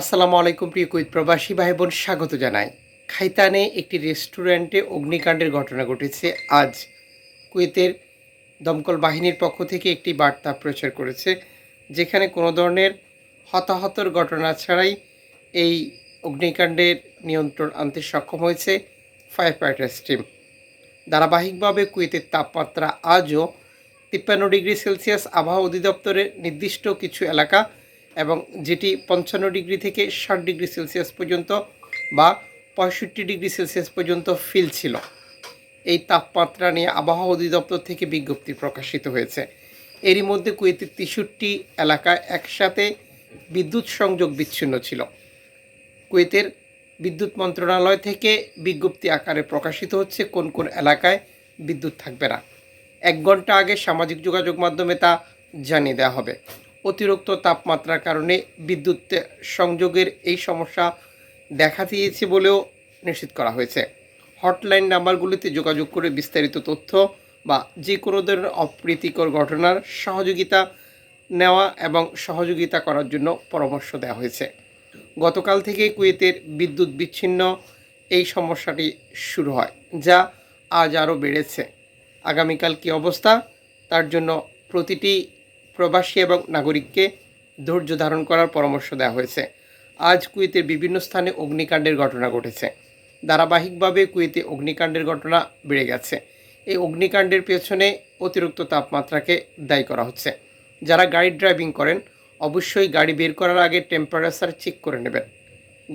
আসসালামু আলাইকুম, প্রিয় কুইত প্রবাসী ভাই বোন স্বাগত জানাই। খাইতানে একটি রেস্টুরেন্টে অগ্নিকাণ্ডের ঘটনা ঘটেছে। আজ কুয়েতের দমকল বাহিনীর পক্ষ থেকে একটি বার্তা প্রচার করেছে, যেখানে কোনো ধরনের হতাহতর ঘটনা ছাড়াই এই অগ্নিকাণ্ডের নিয়ন্ত্রণ আনতে সক্ষম হয়েছে ফায়ার ফাইটার্স টিম। ধারাবাহিকভাবে কুয়েতের তাপমাত্রা আজও তিপ্পান্ন ডিগ্রি সেলসিয়াস আবহাওয়া অধিদপ্তরের নির্দিষ্ট কিছু এলাকা এবং যেটি পঞ্চান্ন ডিগ্রি থেকে ষাট ডিগ্রি সেলসিয়াস পর্যন্ত বা পঁয়ষট্টি ডিগ্রি সেলসিয়াস পর্যন্ত ফিল ছিল। এই তাপমাত্রা নিয়ে আবহাওয়া অধিদপ্তর থেকে বিজ্ঞপ্তি প্রকাশিত হয়েছে। এরই মধ্যে কুয়েতের তেষট্টি এলাকায় একসাথে বিদ্যুৎ সংযোগ বিচ্ছিন্ন ছিল। কুয়েতের বিদ্যুৎ মন্ত্রণালয় থেকে বিজ্ঞপ্তি আকারে প্রকাশিত হচ্ছে কোন কোন এলাকায় বিদ্যুৎ থাকবে না। এক ঘণ্টা আগে সামাজিক যোগাযোগ মাধ্যমে তা জানিয়ে দেওয়া হবে। অতিরিক্ত তাপমাত্রার কারণে বিদ্যুৎ সংযোগের এই সমস্যা দেখা দিয়েছে বলেও নিশ্চিত করা হয়েছে। হটলাইন নাম্বারগুলিতে যোগাযোগ করে বিস্তারিত তথ্য বা যে কোনো ধরনের অপ্রীতিকর ঘটনার সহযোগিতা নেওয়া এবং সহযোগিতা করার জন্য পরামর্শ দেওয়া হয়েছে। গতকাল থেকে কুয়েতের বিদ্যুৎ বিচ্ছিন্ন এই সমস্যাটি শুরু হয়, যা আজ আরও বেড়েছে। আগামীকাল কী অবস্থা? তার জন্য প্রতিটি প্রবাসী এবং নাগরিককে ধৈর্য ধারণ করার পরামর্শ দেওয়া হয়েছে। আজ কুয়েতের বিভিন্ন স্থানে অগ্নিকাণ্ডের ঘটনা ঘটেছে। ধারাবাহিকভাবে কুয়েতে অগ্নিকাণ্ডের ঘটনা বেড়ে গেছে। এই অগ্নিকাণ্ডের পেছনে অতিরিক্ত তাপমাত্রাকে দায়ী করা হচ্ছে। যারা গাড়ি ড্রাইভিং করেন, অবশ্যই গাড়ি বের করার আগে টেম্পারেচার চেক করে নেবেন।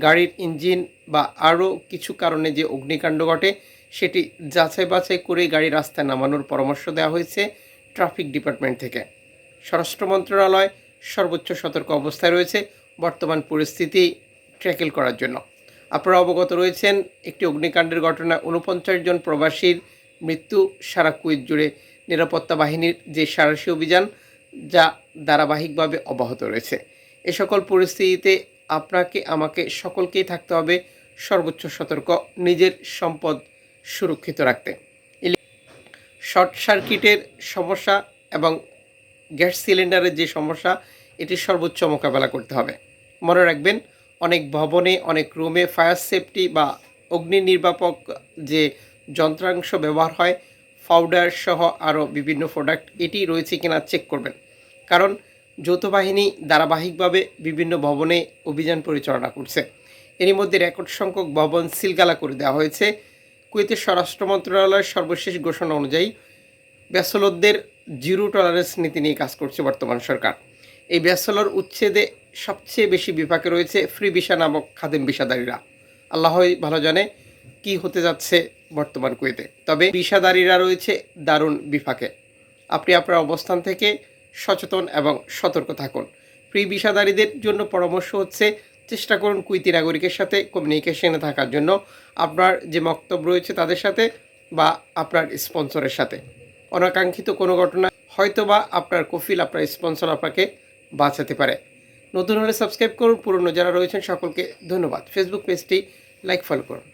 গাড়ির ইঞ্জিন বা আরও কিছু কারণে যে অগ্নিকাণ্ড ঘটে, সেটি যাচাই বাছাই করে গাড়ি রাস্তায় নামানোর পরামর্শ দেওয়া হয়েছে ট্রাফিক ডিপার্টমেন্ট থেকে। স্বরাষ্ট্র মন্ত্রণালয় সর্বোচ্চ সতর্ক অবস্থায় রয়েছে। বর্তমান পরিস্থিতি ট্র্যাকেল করার জন্য। আপনারা অবগত রয়েছেন, একটি অগ্নিকাণ্ডের ঘটনায় উনপঞ্চাশ জন প্রবাসীর মৃত্যু সারা কুয়েত জুড়ে। নিরাপত্তা বাহিনীর যে সারাশি অভিযান, যা ধারাবাহিকভাবে অব্যাহত রয়েছে। এ সকল পরিস্থিতিতে আপনাকে, আমাকে সকলকেই থাকতে হবে সর্বোচ্চ সতর্ক, নিজের সম্পদ সুরক্ষিত রাখতে। শর্ট সার্কিটের সমস্যা এবং গ্যাস সিলিন্ডারের যে সমস্যা এটি সর্বোচ্চ মোকাবেলা করতে হবে। মনে রাখবেন, অনেক ভবনে, অনেক রুমে ফায়ার সেফটি বা অগ্নি নির্বাপক যে যন্ত্রাংশ ব্যবহার হয় পাউডার সহ আরও বিভিন্ন প্রোডাক্ট এটি রয়েছে কিনা চেক করবেন। কারণ, যৌথ বাহিনী ধারাবাহিকভাবে বিভিন্ন ভবনে অভিযান পরিচালনা করছে। এরই মধ্যে রেকর্ড সংখ্যক ভবন সিলগালা করে দেওয়া হয়েছে। কুয়েতের স্বরাষ্ট্র মন্ত্রণালয়ের সর্বশেষ ঘোষণা অনুযায়ী ব্যাচলরদের জিরো টলারেন্স নীতি নিয়ে কাজ করছে বর্তমান সরকার। এই ব্যাচলর উচ্ছেদে সবচেয়ে বেশি বিপাকে রয়েছে ফ্রি ভিসা নামক খাদেম ভিসাদারীরা। আল্লাহই ভালো জানে কি হতে যাচ্ছে বর্তমান কুয়েতে, তবে ভিসাদারীরা রয়েছে দারুণ বিপাকে। আপনি আপনার অবস্থান থেকে সচেতন এবং সতর্ক থাকুন। ফ্রি ভিসাদারীদের জন্য পরামর্শ হচ্ছে, চেষ্টা করুন কুইতি নাগরিকের সাথে কমিউনিকেশনে থাকার জন্য। আপনার যে বক্তব্য রয়েছে তাদের সাথে বা আপনার স্পন্সরের সাথে। অনাকাঙ্ক্ষিত কোনো ঘটনা হয়তো বা আপনার কফিল, আপনার স্পন্সর আপনাকে বাঁচাতে পারে। নতুন হলে সাবস্ক্রাইব করুন। পুরনো যারা রয়েছেন সকলকে ধন্যবাদ। ফেসবুক পেজটি লাইক, ফলো করুন।